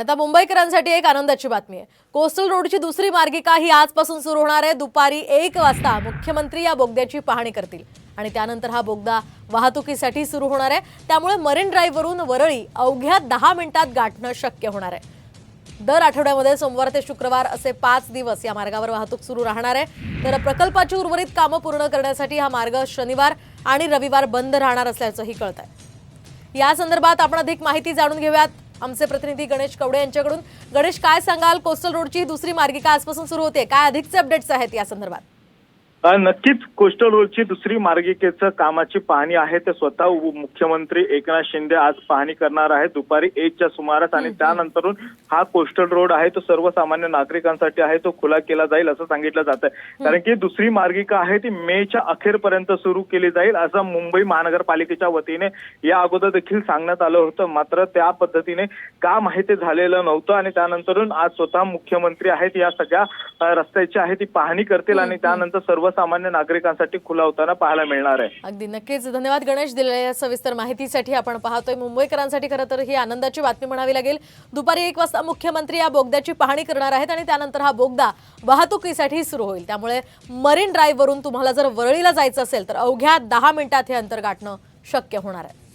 आता मुंबईकरांसाठी एक आनंदाची बातमी आहे. कोस्टल रोडची दुसरी मार्गिका ही आजपासून सुरू होणार आहे. दुपारी एक वाजता मुख्यमंत्री या बोगद्याची पाहणी करतील. आणि त्यानंतर हा बोगदा वाहतुकीसाठी सुरू होणार आहे. त्यामुळे मरीन ड्राईव्हवरून वरळी अवघ्या दहा मिनिटात गाठणं शक्य होणार आहे. दर आठवड्यामध्ये सोमवार ते शुक्रवार असे पाच दिवस या मार्गावर वाहतूक सुरू राहणार आहे. तर प्रकल्पाची उर्वरित कामं पूर्ण करण्यासाठी हा मार्ग शनिवार आणि रविवार बंद राहणार असल्याचंही कळत आहे या संदर्भात आपण अधिक माहिती जाणून घेऊयात. आमचे प्रतिनिधी गणेश कवडे यांच्याकडून. गणेश काय सांगाल? कोस्टल रोडची दुसरी मार्गिका आजपासून सुरू होते. काय अधिकचे अपडेट्स आहेत या संदर्भात? नक्कीच कोस्टल रोडची दुसरी मार्गिकेचं कामाची पाहणी आहे. ते स्वतः मुख्यमंत्री एकनाथ शिंदे आज पाहणी करणार आहेत. दुपारी एकच्या सुमारास आणि त्यानंतरून हा कोस्टल रोड आहे तो सर्वसामान्य नागरिकांसाठी आहे तो खुला केला जाईल असं सांगितलं जात आहे. कारण की दुसरी मार्गिका आहे ती मेच्या अखेरपर्यंत सुरू केली जाईल असं मुंबई महानगरपालिकेच्या वतीने या अगोदर देखील सांगण्यात आलं होतं. मात्र त्या पद्धतीने काम आहे ते झालेलं नव्हतं आणि त्यानंतरून आज स्वतः मुख्यमंत्री आहेत या सगळ्या रस्त्याची आहे ती पाहणी करतील आणि त्यानंतर सर्वसामान्य नागरिकांसाठी खुला होताना पाहायला मिळणार आहे. अगदी. नक्कीच. धन्यवाद गणेश दिलेल्या सविस्तर माहितीसाठी आपण पाहतोय मुंबईकरांसाठी. खरं तर ही आनंदाची बातमी म्हणावी लागेल. दुपारी एक वाजता मुख्यमंत्री या बोगद्याची पाहणी करणार आहेत आणि त्यानंतर हा बोगदा वाहतुकीसाठी सुरू होईल. त्यामुळे मरीन ड्राईव्हवरून तुम्हाला जर वरळीला जायचं असेल तर अवघ्या दहा मिनिटात हे अंतर गाठणं शक्य होणार आहे.